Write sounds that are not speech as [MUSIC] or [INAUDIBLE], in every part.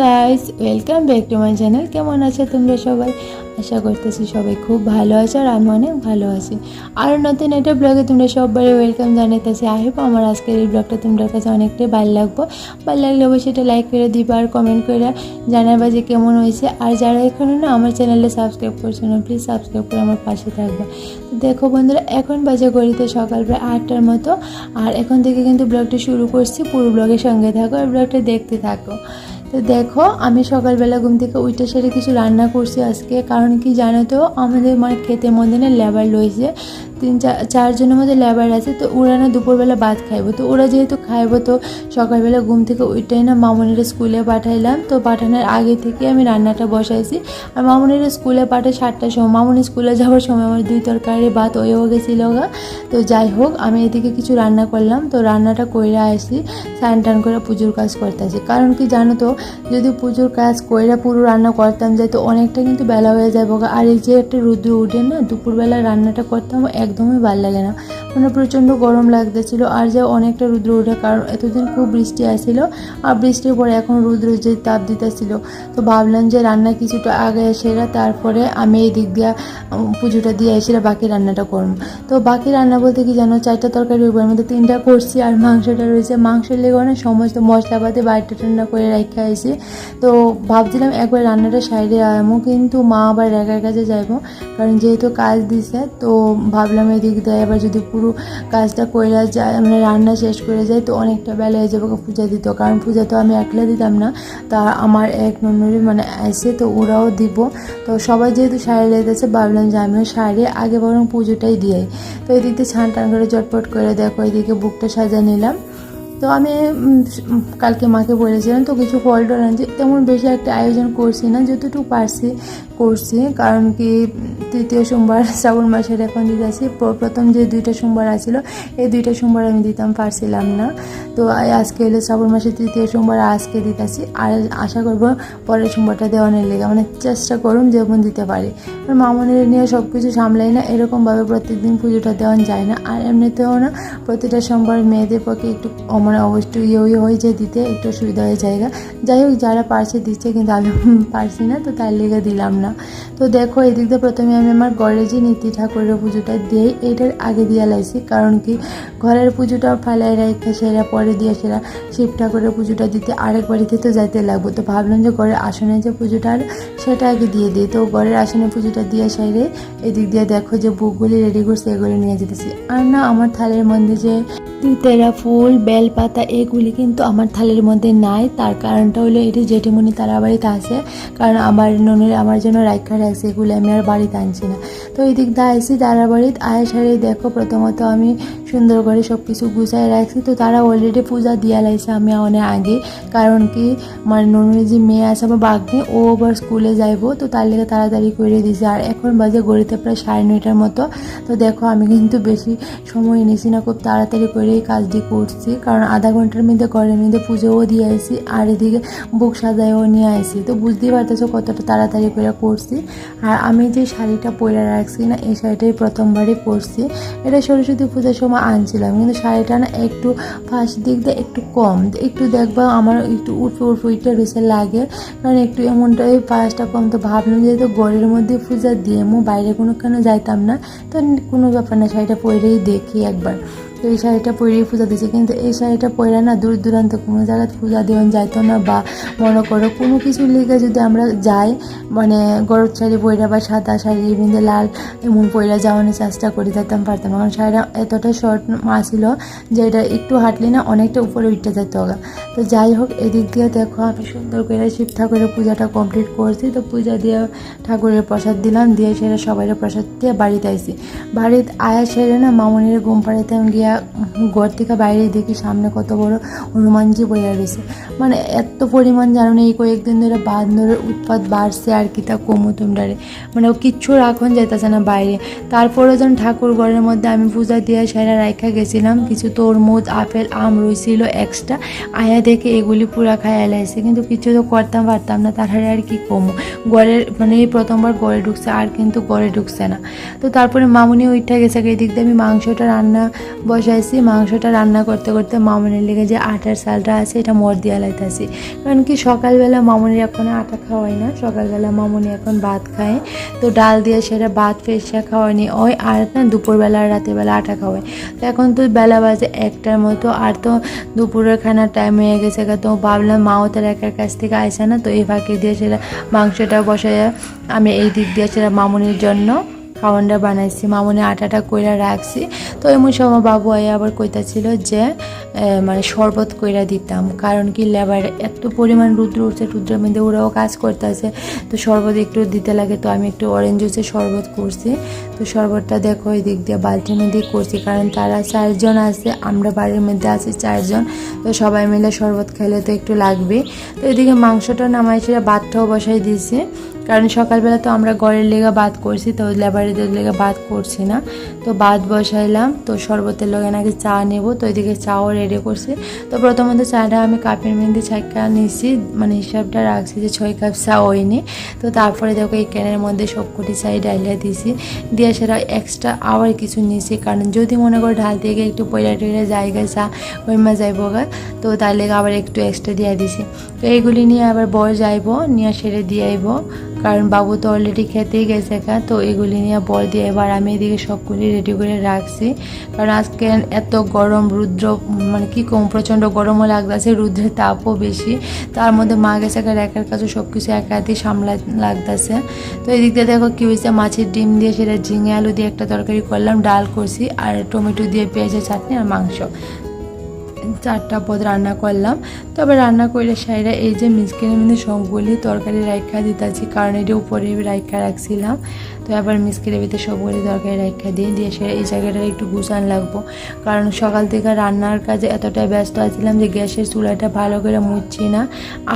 Guys welcome back to my channel কেমন আছো তোমরা সবাই? আশা করতেছি সবাই খুব ভালো আছো আর আমি অনেক ভালো আছি। আর নতুন একটা ব্লগে তোমরা সবাই ওয়েলকাম জানাইতেছি। আই হোপ আমার আজকের এই ব্লগটা তোমাদের কাছে অনেকটাই ভালো লাগবো। ভালো লাগলে অবশ্যই এটা লাইক করে দিবা আর কমেন্ট করে জানাবা যে কেমন হয়েছে। আর যারা এখনও না আমার চ্যানেলে সাবস্ক্রাইব করছ না প্লিজ সাবস্ক্রাইব করে আমার পাশে থাকবে। তো দেখো বন্ধুরা, এখন বাজে গড়িতে সকাল প্রায় আটটার মতো। আর এখন থেকে কিন্তু ব্লগটা শুরু করছি। পুরো ব্লগের সঙ্গে থাকো আর ব্লগটা দেখতে থাকো। তো দেখো, আমি সকালবেলা ঘুম থেকে উঠে সেরে কিছু রান্না করছি আজকে। কারণ কি জানো তো, আমাদের মানে খেতে মধ্যে লেবার রয়েছে তিন চার চারজনের মধ্যে লেবার আছে, তো ওরা না দুপুরবেলা ভাত খাইবো। তো ওরা যেহেতু খাইবো, তো সকালবেলা ঘুম থেকে ওইটাই না মামনির স্কুলে পাঠাইলাম। তো পাঠানোর আগে থেকে আমি রান্নাটা বসাইছি। আর মামনির স্কুলে পাঠাই সাতটার সময়, মামনি স্কুলে যাওয়ার সময় আমার দুই তরকারি, ভাত হয়েও গেছিল গা। তো যাই হোক, আমি এদিকে কিছু রান্না করলাম। তো রান্নাটা কইরা আসি স্নান টান করে পুজোর কাজ করতেছি। কারণ কি জানো তো, যদি পুজোর কাজ কইরা পুরো রান্না করতাম যাই তো অনেকটা কিন্তু বেলা হয়ে যাব। আর এই যে একটা রুদ্র উঠে না, দুপুরবেলা রান্নাটা করতাম একদমই ভালো লাগে না। মানে প্রচণ্ড গরম লাগতেছিল, আর যে অনেকটা রুদ্র উঠে, কারণ এতদিন খুব বৃষ্টি আসছিল আর বৃষ্টির পরে এখন রুদ্র যে তাপ দিতেছিল, তো ভাবলাম যে রান্না কিছুটা আগে এসেরা তারপরে আমি এই দিক দিয়ে পুজোটা দিয়ে এসেরা বাকি রান্নাটা করব। তো বাকি রান্না বলতে কি জানো, চারটা তরকারি উপর মধ্যে তিনটা করছি, আর মাংসটা রয়েছে, মাংসের লেগে না সমস্ত মশলাপাতি বাড়িটা ঠান্ডা করে রেখে আইছি। তো ভাবছিলাম একবার রান্নাটা সাইডে আয়ামো কিন্তু মা আবার একার কাছে যাইবো, কারণ যেহেতু কাজ দিছে, তো ভাবলাম এদিক দিয়ে এবার যদি পুরো কাজটা কইরা যায় মানে রান্না শেষ করে যাই তো অনেকটা বেলা হয়ে যাবে পূজা দিত। কারণ পূজা তো আমি একলা দিতাম না, তা আমার এক নন্নরি মানে আসে তো ওরাও দিব। তো সবাই যেহেতু শাড়ি লেগেছে, ভাবলাম যে আমিও শাড়ি, আগে বরং পুজোটাই দিয়ে তো এদিক দিয়ে ছান টান করে চটপট করে দেখো, এদিকে বুকটা সাজা নিলাম। তো আমি কালকে মাকে বলেছিলাম তো কিছু ফল টল আনছি তেমন বেশি একটা আয়োজন করছি না, যতটুকু পারছি করছি। কারণ কি, তৃতীয় সোমবার, শ্রাবণ মাসের এখন দিতেছি প্রথম যে দুইটা সোমবার আছিল, এই দুইটা সোমবার আমি দিতাম, পারছিলাম না। তো আজকে এলো শ্রাবণ মাসের তৃতীয় সোমবার, আজকে দিতেছি। আর আশা করব পরের সোমবারটা দেওয়ানের লেগে মানে চেষ্টা করুন যেমন দিতে পারি। মামনের নিয়ে সব কিছু সামলাই না, এরকমভাবে প্রত্যেকদিন পুজোটা দেওয়া যায় না। আর এমনিতেও না, প্রতিটা সোমবার মেয়েদের পক্ষে একটু মানে অবশ্যই ইয়ে ইয়ে হয়ে যায় দিতে, একটু সুবিধা হয়ে জায়গা যাই হোক, যারা পারছে দিচ্ছে, কিন্তু আমি [LAUGHS] পারছি না, তো তার লেগে দিলাম না। তো দেখো, এদিক দিয়ে প্রথমে আমি আমার ঘরে যে নীতি ঠাকুরের পুজোটা দিই এটার আগে দিয়ে লাইছি। কারণ কি, ঘরের পুজোটা ফালাই রাখতে সেরা, পরে দিয়ে সেরা শিব ঠাকুরের পুজোটা দিতে আরেক বাড়িতে তো যাইতে লাগবো। তো ভাবলাম যে ঘরের আসনে যে পুজোটা সেটা আগে দিয়ে দিই। তো ঘরের আসনে পুজোটা দিয়ে সাইরে এদিক দিয়ে দেখো যে বুকগুলি রেডি করছে, এগুলো নিয়ে যেতেছি। আর না, আমার থালের মধ্যে যে তেরা ফুল বেলপাতা এগুলি কিন্তু আমার থালের মধ্যে নাই। তার কারণটা হলো এটি জেঠিমণি তারা বাড়িতে আছে। কারণ আমার ননের আমার জন্য রাখা রাখছে, এগুলি আমি আর বাড়িতে আনছি না। তো এই দিক দিয়ে আইসি তারা বাড়িতে আয় সারে দেখো, প্রথমত আমি সুন্দর করে সব কিছু গুছাই রাখছি। তো তারা অলরেডি পূজা দিয়া লাগছে আমি অনেক আগে। কারণ কি, আমার ননের যে মেয়ে আছে, আমার বাগনি ও আবার স্কুলে যাইবো। তো তার লেগে তাড়াতাড়ি করে দিছে আর এখন বাজে গড়িতে প্রায় সাড়ে নয়টার মতো। তো দেখো, আমি কিন্তু বেশি সময় নিছি না, খুব তাড়াতাড়ি করেই কাজটি করছি। কারণ আধা ঘণ্টার মধ্যে ঘরের মধ্যে পুজোও দিয়ে আসি আর এদিকে বুক সাজাইও নিয়ে আসি তো বুঝতেই পারতেছো কতটা তাড়াতাড়ি করে করছি। আর আমি যে শাড়িটা পরে রাখছি না, এই শাড়িটাই প্রথমবারই পরছি। এটা সরস্বতী পূজার সময় আনছিলাম, কিন্তু শাড়িটা না একটু ফার্স্ট দিক দিয়ে একটু কম। একটু দেখবা আমার একটু উঠে উঠে উঠে রয়েছে লাগে। কারণ একটু এমনটাই ফার্স্টটা কম। তো ভাবলাম যেহেতু ঘরের মধ্যে পূজা দিয়ে, মো বাইরে কোনো কেন যাইতাম না, তো কোনো ব্যাপার না, শাড়িটা পরেই দেখি একবার। তো এই শাড়িটা পরেই পূজা দিয়েছি। কিন্তু এই শাড়িটা পরে না দূর দূরান্ত কোনো জায়গায় পূজা দেওয়া যাইতো না বা মনে করো কোনো কিছু লিগে যদি আমরা যাই মানে গরদ শাড়ি পয়রা বা সাদা শাড়ি বিন্দু লাল এমন পয়রা যাওয়ানোর চেষ্টা করি যেতাম পারতাম। কারণ শাড়িটা এতটা শর্ট আসছিল যে এটা একটু হাঁটলে না অনেকটা উপরে উঠতে যেত তো যাই হোক, এদিক দিয়ে দেখো আমি সুন্দর করে শিব ঠাকুরের পূজাটা কমপ্লিট করছি। তো পূজা দিয়ে ঠাকুরের প্রসাদ দিলাম, দিয়ে সেটা সবাই প্রসাদ দিয়ে বাড়িতে আইসি বাড়িতে আয়া সেরে না মামনির ঘুম পাড়িতে গিয়া উম, ঘর থেকে বাইরে দেখি সামনে কত বড় হনুমানজি বইয়া রয়েছে। মানে এত পরিমাণ জানো না এই কয়েকদিন ধরে বান্দরের উৎপাত বাড়ছে আর কি তা কমু তোমরারে। মানে ও কিচ্ছু রাখন যাইতেছে না বাইরে। তারপরেও যেন ঠাকুর ঘরের মধ্যে আমি পূজা দিয়ে সেরা রাখা গেছিলাম কিছু তরমুজ আপেল আম রয়েছিল এক্সট্রা আয়া দেখে এগুলি পুরা খায় এলাইছে কিন্তু কিছু তো করতাম পারতাম না তার আর কি কমু। গড়ের মানে এই প্রথমবার গড়ে ঢুকছে আর কিন্তু গড়ে ঢুকছে না। তো তারপরে মামুনি ওইটা গেছে এই দিক দিয়ে আমি মাংসটা রান্না বসাইছি, মাংসটা রান্না করতে করতে মামনের লেগে যে আটার চালটা আছে, এটা মর দিয়া লাইতাছি। কারণ কি সকালবেলা মামনির এখন আটা খাওয়াই না, সকালবেলা মামনি এখন ভাত খায়। তো ডাল দিয়ে সেটা ভাত ফেসা খাওয়ানি ওই আর না দুপুরবেলা রাতের বেলা আটা খাওয়াই তো এখন তো বেলা বাজে একটার মতো, আর তো দুপুরের খানার টাইম হয়ে গেছে তো ভাবলাম মাও তার একার কাছ থেকে আসে না, তো এই ফাঁকে দিয়ে সেটা মাংসটা বসায় আমি এই দিক দিয়ে সেটা মামনির জন্য খাওয়ানটা বানাইছি মামনি আটাটা কইরা রাখছি। তো এমন সময় বাবু আয়া আবার কইতাছিল যে মানে শরবত কইরা দিতাম, কারণ কি লেবার এত পরিমাণ রুদ্র উঠছে রুদ্রের মধ্যে ওরাও কাজ করতেছে, তো শরবত একটু দিতে লাগে, তো আমি একটু অরেঞ্জ জুসের শরবত করছি। তো শরবতটা দেখো এই দিক দিয়ে বালতির মধ্যে করছি, কারণ তারা চারজন আছে, আমরা বাড়ির মধ্যে আছি চারজন, তো সবাই মিলে শরবত খেলে তো একটু লাগবে তো এদিকে মাংসটা নামাই সেটা ভাতটাও বসাই দিয়েছি। কারণ সকালবেলা তো আমরা ঘরের লেগা বাদ করছি, তো লেবারিদের লেগা বাদ করছি না। তো বাদ বসাইলাম, তো শরবতের লগে নাকি চা নেব, তো এদিকে চাও রেডি করছি। তো প্রথমত চাটা আমি কাপের মধ্যে ছাইকা নিছি মানে হিসাবটা রাখছি যে ছয় কাপ চা হয়নি। তো তারপরে দেখো এই ক্যানের মধ্যে সবকটি চাই ডাইলিয়া দিছি। দিয়ে সেটা এক্সট্রা আবার কিছু নিছি, কারণ যদি মনে করো ঢাল থেকে একটু পয়লা টয়লা জায়গায় চা ওইমা যাইব গা তো তার লেগে আবার একটু এক্সট্রা দিয়ে দিছি। তো এইগুলি নিয়ে আবার বর যাইবো, নিয়ে সেরে দিয়ে আইবো কারণ বাবু তো অলরেডি খেতেই গেছে কা তো এগুলি নিয়ে বল দিয়ে এবার আমি এদিকে সবগুলি রেডি করে রাখছি। কারণ আজকে এত গরম, রুদ্র মানে কি কম, প্রচণ্ড গরমও লাগতেছে, রুদ্রের তাপও বেশি। তার মধ্যে মা গেছে কার একার কাছে সব কিছু একাতেই সামলা লাগতেছে। তো এদিক দিয়ে দেখো কী হয়েছে, মাছের ডিম দিয়ে সেটা ঝিঙে আলু দিয়ে একটা তরকারি করলাম, ডাল করছি, আর টমেটো দিয়ে পেঁয়াজের চাটনি আর মাংস। চারটা পদ রান্না করলাম। তবে রান্না করে সাইরা এই যে মিসকিনের মধ্যে সবগুলি তরকারি রাইখা দিতেছি, কারণ এটা উপরে রাইখা রাখছিলাম। তো আবার মিসকিনের ভিতরে সবগুলি তরকারি রাইখা দিয়ে দিয়ে সে এই জায়গাটা একটু গুছান লাগবো। কারণ সকাল থেকে রান্নার কাজে এতটাই ব্যস্ত আছিলাম যে গ্যাসের চুলাটা ভালো করে মুছছি না,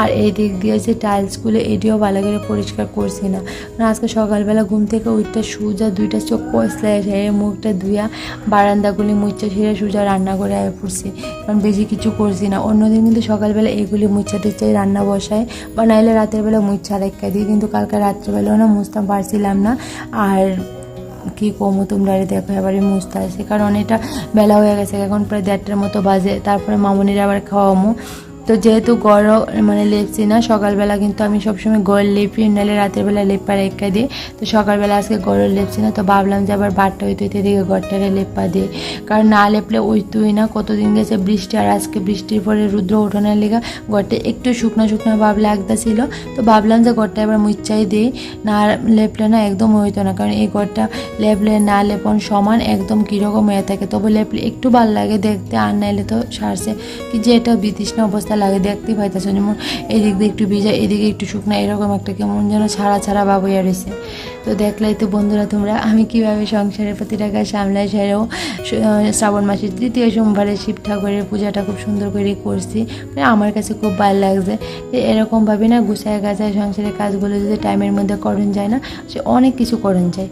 আর এই দিক দিয়ে যে টাইলসগুলো এটিও ভালো করে পরিষ্কার করছি না। কারণ আজকে সকালবেলা ঘুম থেকে উঠতে সুজা দুইটা চোখ এসে মুখটা ধুইয়া বারান্দাগুলি মুচ্ছে ছিঁড়ে সুজা রান্না করে আয় পড়ছি। কারণ বেশি কিছু করছি না। অন্যদিন কিন্তু সকালবেলা এগুলি মুচ্ছা টুচ্ছাই রান্না বসাই বা নাইলে রাতের বেলা মুচ্ছা রেখা দিই। কিন্তু কালকে রাত্রেবেলাও না মুছতাম পারছিলাম না। আর কি কমো তোমরা দেখো, এবারে মুছতে আসে। কারণ এটা বেলা হয়ে গেছে, এখন প্রায় দেড়টার মতো বাজে। তারপরে মামনির আবার খাওয়ামো তো যেহেতু গড় মানে লেপছি না, সকালবেলা কিন্তু আমি সবসময় গড় লেপি, নাহলে রাতের বেলা লেপা রেখা দিই। তো সকালবেলা আজকে গড় লেপছি না, তো ভাবলাম যে আবার বারটা হইতে হইতে দিকে গড়টারে লেপা দিই। কারণ না লেপলে ওই তুই না, কতদিন গেছে বৃষ্টি আর আজকে বৃষ্টির পরে রুদ্র ওঠানোর লেগে গড়টা একটু শুকনো শুকনো ভাব লাগতেছিল তো ভাবলাম যে গড়টা এবার মুচ্চাই দিই, না লেপলে না একদম হইতো না, কারণ এই গড়টা লেপলে না লেপন সমান একদম কীরকম হয়ে থাকে। তবু লেপলে একটু ভালো লাগে দেখতে, আর নাইলে তো সারছে। কি যে এটা বিতৃষ্ণা অবস্থা লাগে, দেখতেই পাইতেছো যেমন এদিক দিয়ে একটু ভিজা, এদিকে একটু শুকনো, এরকম একটা কেমন যেন ছাড়া ছাড়া হইয়া রয়েছে তো দেখলাই তো বন্ধুরা তোমরা, আমি কীভাবে সংসারের প্রতিটা কাজ সামলাই সেরেও শ্রাবণ মাসের তৃতীয় সোমবারে শিব ঠাকুরের পূজাটা খুব সুন্দর করে করছি। মানে আমার কাছে খুব ভালো লাগছে। এরকমভাবে না গুছায় গাছায় সংসারের কাজগুলো যদি টাইমের মধ্যে করণ যায় না, সে অনেক কিছু করণ যায়।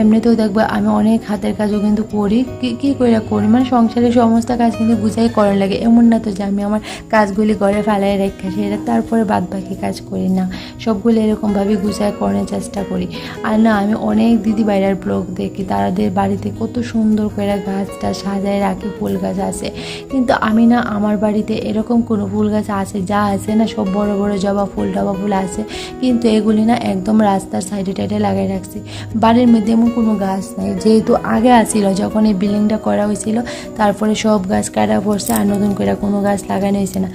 এমনিতেও দেখব আমি অনেক হাতের কাজও কিন্তু করি। কি, কী করে করি? মানে সংসারের সমস্ত কাজ কিন্তু গুছাই করণ লাগে। এমন না তো যে আমি আমার কাজগুলি ঘরে ফেলাই রেখে সেটা তারপরে বাদ বাকি কাজ করি না। সবগুলো এরকমভাবে গুছায় করার চেষ্টা করি। আর না, আমি অনেক দিদি বাইরের ব্লগ দেখি তাদের বাড়িতে কত সুন্দর করে গাছটা সাজায় রাখি ফুল গাছ আছে। কিন্তু আমি না, আমার বাড়িতে এরকম কোনো ফুল গাছ আছে, যা আছে না, সব বড় বড় জবা ফুল, টবা ফুল আছে। কিন্তু এগুলি না, একদম রাস্তার সাইডে টাইডে লাগাই রাখছি। বাড়ির মধ্যে এমন কোনো গাছ নাই, যেহেতু আগে আসছিল যখন এই বিল্ডিংটা করা হয়েছিল, তারপরে সব গাছ কাটা পড়ছে, আর নতুন করে কোনো গাছ লাগানো হয়েছে না।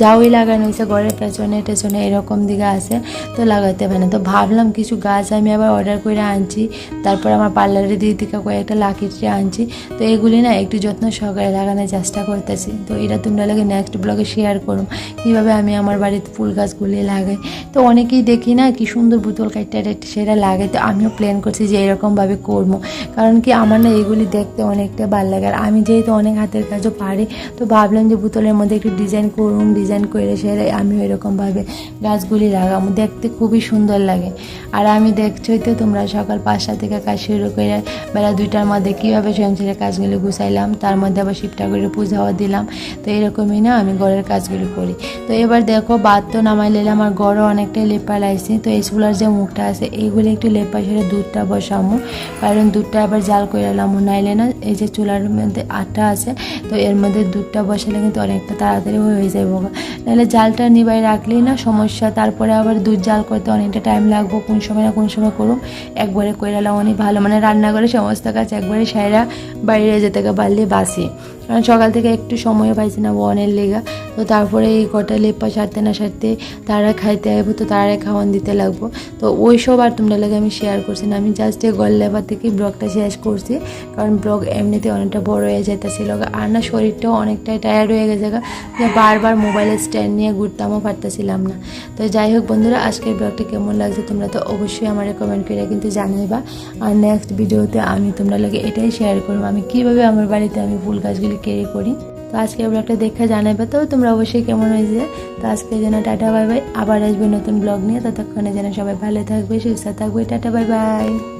যাওই লাগানো হয়েছে, ঘরের পেছনে টেছনে এরকম দিকে আছে, তো লাগাইতে পারে না। তো ভাবলাম কিছু গাছ আমি আবার অর্ডার করে আনছি, তারপর আমার পার্লারের দিকে কয়েকটা লাকি ট্রি আনছি। তো এগুলি না একটু যত্ন সহকারে লাগানোর চেষ্টা করতেছি। তো এটা তোমরা লাগে নেক্সট ব্লগে শেয়ার করুম কীভাবে আমি আমার বাড়িতে ফুল গাছগুলি লাগাই। তো অনেকেই দেখি না কি সুন্দর বোতল কাটতে টাইটে সেটা লাগাই তো আমিও প্ল্যান করছি যে এরকমভাবে করব। কারণ কি আমার না এগুলি দেখতে অনেকটা ভালো লাগে আর আমি যেহেতু অনেক হাতের কাজও পারি, তো ভাবলাম যে বোতলের মধ্যে একটু ডিজাইন করুন ডিজাইন করে সেরে আমি ওইরকমভাবে গাছগুলি লাগাবো। দেখতে খুবই সুন্দর লাগে। আর আমি দেখছোই তো তোমরা সকাল পাঁচটা থেকে কাজ শুরু করে বেলা দুইটার মধ্যে কীভাবে সংসারের কাজগুলি গুছাইলাম, তার মধ্যে আবার শিব ঠাকুরের পূজাও দিলাম। তো এরকমই না আমি ঘরের কাজগুলি করি। তো এবার দেখো বাদ তো নামাই নিলাম আর গড়ও অনেকটাই লেপা লাগছে। তো এই যে মুখটা আছে, এইগুলি একটু লেপা সেরে দুধটা বসামো। কারণ দুধটা আবার জাল করে এলাম নাইলে না এই যে চুলার মধ্যে আটা আছে, তো এর মধ্যে দুধটা বসালে কিন্তু অনেকটা তাড়াতাড়ি হয়ে যাবে নাহলে জালটা নিবাই রাখলেই না সমস্যা, তারপরে আবার দুধ জাল করতে অনেকটা টাইম লাগবো, কোন সময় না কোন সময় করুম একবারে এলাম অনেক ভালো মানে রান্না করে সমস্ত কাজ একবারে সাইরা বাইরে যেতে পারলে বাসি। কারণ সকাল থেকে একটু সময়ও পাইছি না বনের লেগা। তো তারপরে এই কটা লেপা সারতে না সারতে তারা খাইতে আসব তো তারা খাওয়ান দিতে লাগবো। তো ওই সব আর তোমরা লাগে আমি শেয়ার করছি না। আমি জাস্ট এই গল লেবার থেকেই ব্লগটা শেষ করছি। কারণ ব্লগ এমনিতে অনেকটা বড় হয়ে যাইতেছিল আর না শরীরটাও অনেকটাই টায়ার্ড হয়ে গেছে যে বারবার মোবাইলের স্ট্যান্ড নিয়ে ঘুরতামও পারতেছিলাম না। তো যাই হোক বন্ধুরা, আজকের ব্লগটা কেমন লাগছে তোমরা তো অবশ্যই আমার কমেন্ট করে কিন্তু জানাইবা। আর নেক্সট ভিডিওতে আমি তোমরা লাগে এটাই শেয়ার করব। আমি কীভাবে আমার বাড়িতে আমি ফুল গাছগুলি কেড়ে করি। তো আজকে ব্লগটা দেখে জানাবে তো, তোমরা অবশ্যই কেমন হয়েছে? তো আজকে যেন টাটা, বাই বাই, আবার আসবে নতুন ব্লগ নিয়ে। ততক্ষণে যেন সবাই ভালো থাকবে, সুস্থ থাকবে। টাটা, বাই বাই।